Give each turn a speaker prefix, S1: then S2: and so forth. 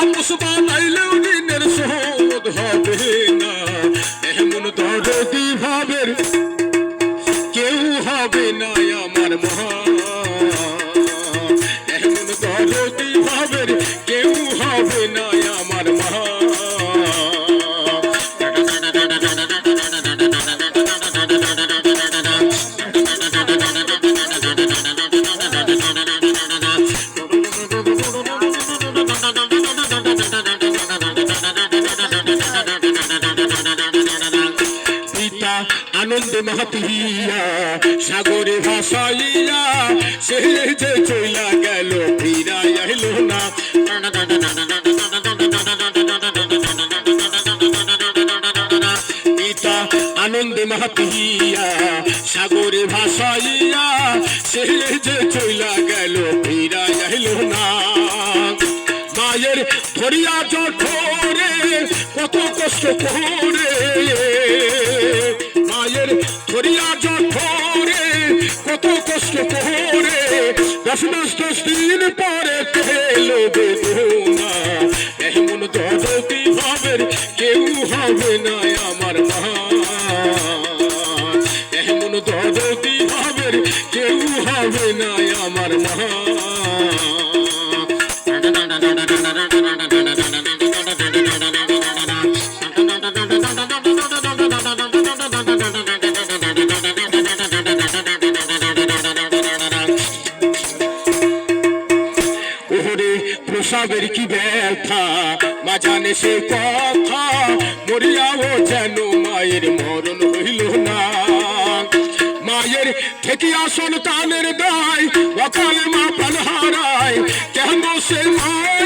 S1: আপোষ বানাইলেও ঋণের শোধ হবে না। এমন দরদি ভাবের কেউ হবে না আমার মহা। এমন দরদি ভাবের কেউ হবে না আমার মহা। পিতা আনন্দ মাহাতিয়া সাগরে ভাসাইয়া সে যে চইলা গেল ফিরা এলো না। পিতা আনন্দ মাহাতিয়া সাগরে ভাসাইয়া সে যে চইলা গেল ফিরা এলো না। মায়ের ধরিয়া জঠরে কত কষ্ট করে মায়ের ধরিয়া জঠরে কত কষ্ট করে দশ মাস, দশ দিন পরে পেল এমন দরদি ভাবের কেউ হবে না আমার মা। এমন দরদি ভাবের কেউ হবে না আমার মা। প্রসাবের কি ব্যথা? মা জানে সে কথা। মরিয়াও যেন মায়ের মরণ হইল না। মায়ের থেকে ঠেকিয়া তানের দায়। অকালে মা প্রাণ হারায়। কেন সে মায়ের